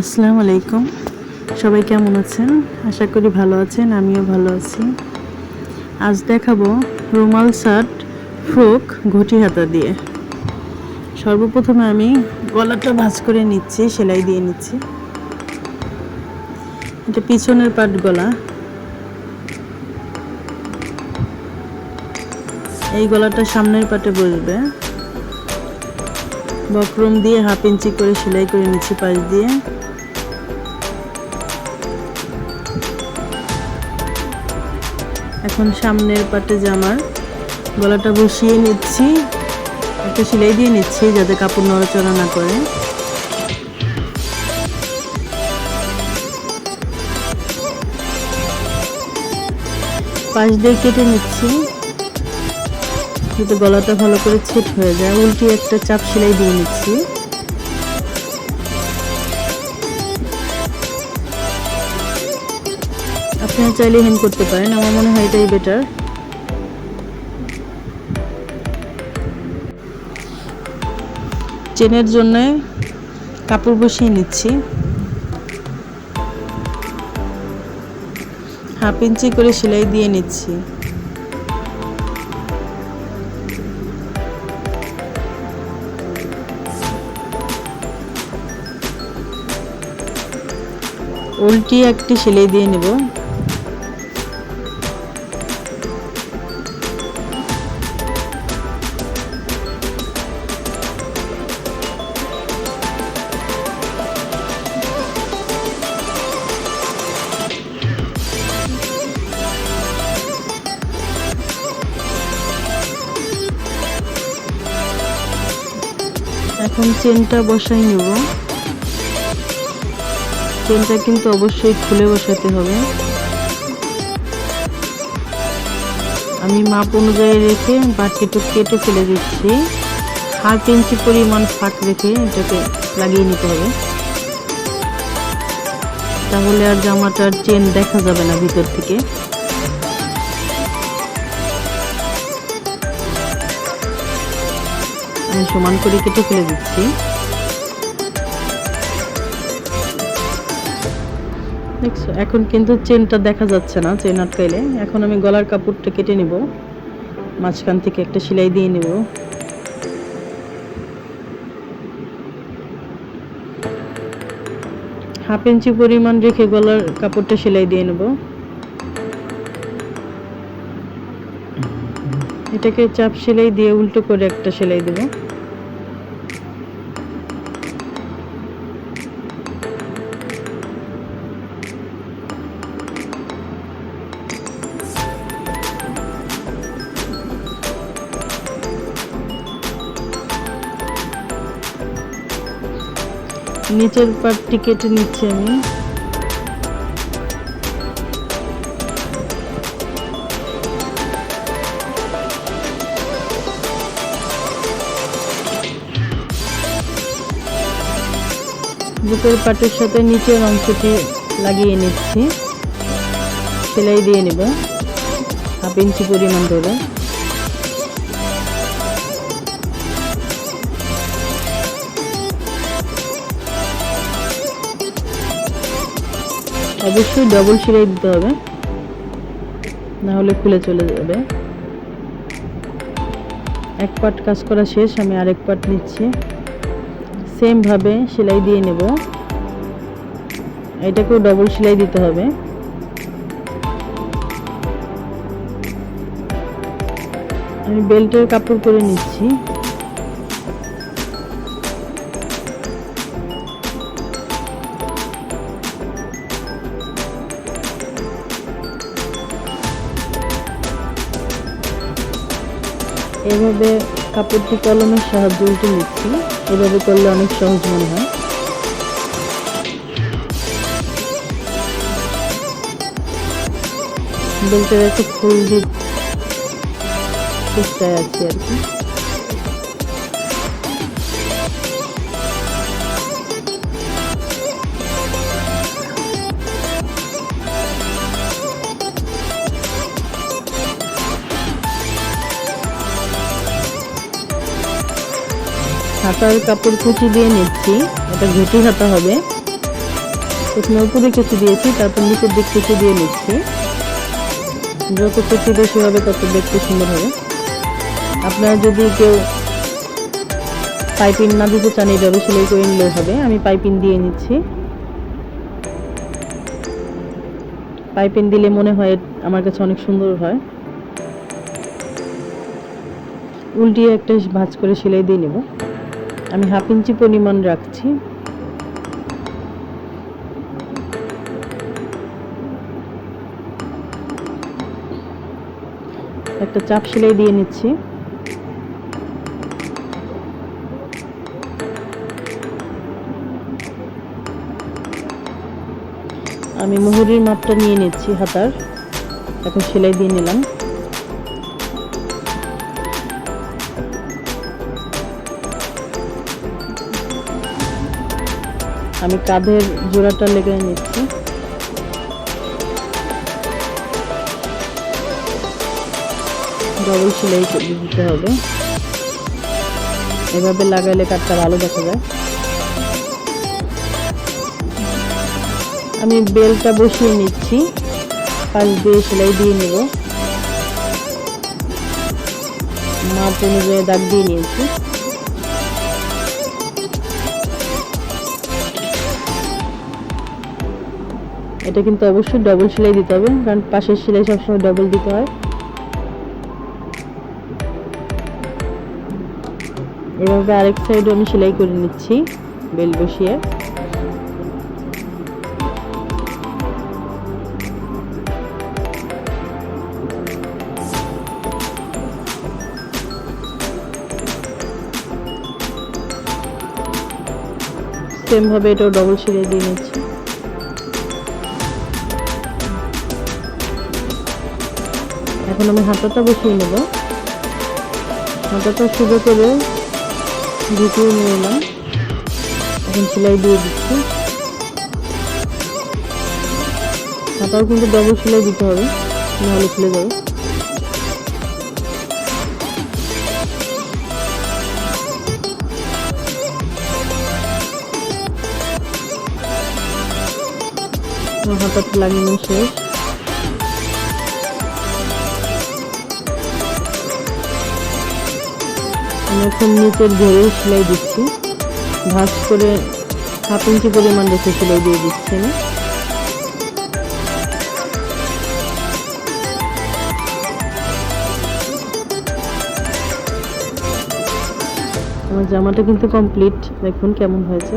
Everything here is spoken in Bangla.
আসসালামু আলাইকুম। সবাই কেমন আছেন? আশা করি ভালো আছেন, আমিও ভালো আছি। আজ দেখাবো রুমাল শার্ট ফ্রক, ঘটি হাতা দিয়ে। সর্বপ্রথমে আমি গলাটা ভাঁজ করে নিচ্ছি, সেলাই দিয়ে নিচ্ছি। এটা পিছনের পাট গলা। এই গলাটা সামনের পাটে বসবে। বক্রম দিয়ে হাফ ইঞ্চি করে সেলাই করে নিচ্ছি পাশ দিয়ে। এখন সামনের পাটে জামার গলাটা বসিয়ে নিচ্ছি, একটা সেলাই দিয়ে নিচ্ছি যাতে কাপড় নড়াচড়া না করে। পাশ দিয়ে কেটে নিচ্ছি, যাতে গলাটা ভালো করে ছেট হয়ে যায়। উল্টি একটা চাপ সেলাই দিয়ে নিচ্ছি। আপনারা চাইলে হেম করতে পারেন, আমার মনে হয় এটাই বেটার চেনের জন্য কাপড় বসিয়ে নিচ্ছি। হাফ ইঞ্চি করে সেলাই দিয়ে নিচ্ছি। উল্টি একটি সেলাই দিয়ে নেব। এখন চেনটা বসাই নেব। চেনটা কিন্তু অবশ্যই খুলে বসাতে হবে। আমি মাপ অনুযায়ী রেখে বাকিটু কেটে ফেলে দিচ্ছি। হাফ ইঞ্চি পরিমাণ ফাঁক রেখে এটাকে লাগিয়ে নিতে হবে। তাহলে আর জামাটার চেন দেখা যাবে না ভিতর থেকে। সমান করে কেটে ফেলে দিচ্ছি। এখন কিন্তু চেনটা দেখা যাচ্ছে না, চেন আটকাইলে। এখন আমি গলার কাপড়টা কেটে নিব। মাঝখান থেকে একটা সেলাই দিয়ে নেব। হাফ ইঞ্চি পরিমাণ রেখে গলার কাপড়টা সেলাই দিয়ে নেব। এটাকে চাপ সেলাই দিয়ে উল্টো করে একটা সেলাই দেব। নিচের পাটটি কেটে নিচ্ছি আমি। বুকের পাটের সাথে নিচের অংশটি লাগিয়ে নিচ্ছি। সেলাই দিয়ে নেব। হাফ ইঞ্চি পরিমাণ ধরে অবশ্যই ডবল সেলাই দিতে হবে। না হলে খুলে চলে যাবে। এক পাট কাজ করা শেষ, আমি আরেক পাট নিচ্ছি। সেম ভাবে সেলাই দিয়ে নেব। এটাকেও ডবল সেলাই দিতে হবে। আমি বেল্টের কাপড় করে নিচ্ছি। এভাবে কাপড়টি কলমের সাহায্যে উল্টে নিচ্ছি। এভাবে করলে অনেক সহজ মনে হয়। বলতে একটা ফুল দিয়ে চেষ্টায় আছি আর কি। হাতার কাপড় কুচি দিয়ে নিচ্ছি। এটা ঘুটি হাতা হবে। প্রথমে উপরে কিছু দিয়েছি, তারপর নিচের দিক কিছু দিয়ে নিচ্ছি। যত কুচি বেশি হবে, তত দেখতে সুন্দর হবে। আপনারা যদি কেউ পাইপিং না দিতে চান এইভাবে সেলাই করে নিলেও হবে। আমি পাইপিং দিয়ে নিচ্ছি। পাইপিং দিলে মনে হয় আমার কাছে অনেক সুন্দর হয়। উল্টিয়ে একটা ভাঁজ করে সেলাই দিয়ে নেব। আমি হাফ ইঞ্চি পরিমাণ রাখছি। একটা চাপ সেলাই দিয়ে নিচ্ছি। আমি মোহরির মাপটা নিয়ে নিচ্ছি হাতার। এখন সেলাই দিয়ে নিলাম। আমি কাঁধের জোড়াটা লেগে নিচ্ছি। ডবল সেলাই দিতে হবে। এভাবে লাগাইলে কাঠটা ভালো দেখা যায়। আমি বেলটা বসিয়ে নিচ্ছি। পাশ দিয়ে সেলাই দিয়ে নেব। মাপ অনুযায়ী দাগ দিয়ে নিয়েছি। এটা কিন্তু অবশ্যই ডবল সেলাই দিতে হবে, কারণ পাশের সেলাই সবসময় ডবল দিতে হয়। এভাবে আরেক সাইডে আমি সেলাই করে নিচ্ছি, বেল বসিয়ে। সেম ভাবে এটাও ডবল সেলাই দিয়ে নিচ্ছি। এখন আমি হাতাটা বসিয়ে নেব। হাতাটা শুরু করে দ্বিতীয় নিয়ে এলাম। এখন সেলাই দিয়ে দিচ্ছি। হাতাও কিন্তু ডবল সেলাই দিতে হবে, নাহলে খুলে যাবে। হাতাটা লাগিয়ে শেষ। এখন নিচের ঘেরে সেলাই দিচ্ছি। ভাঁজ করে হাফ ইঞ্চি পরিমাণ রেখে সেলাই দিয়ে দিচ্ছি আমি। আমার জামাটা কিন্তু কমপ্লিট দেখুন কেমন হয়েছে।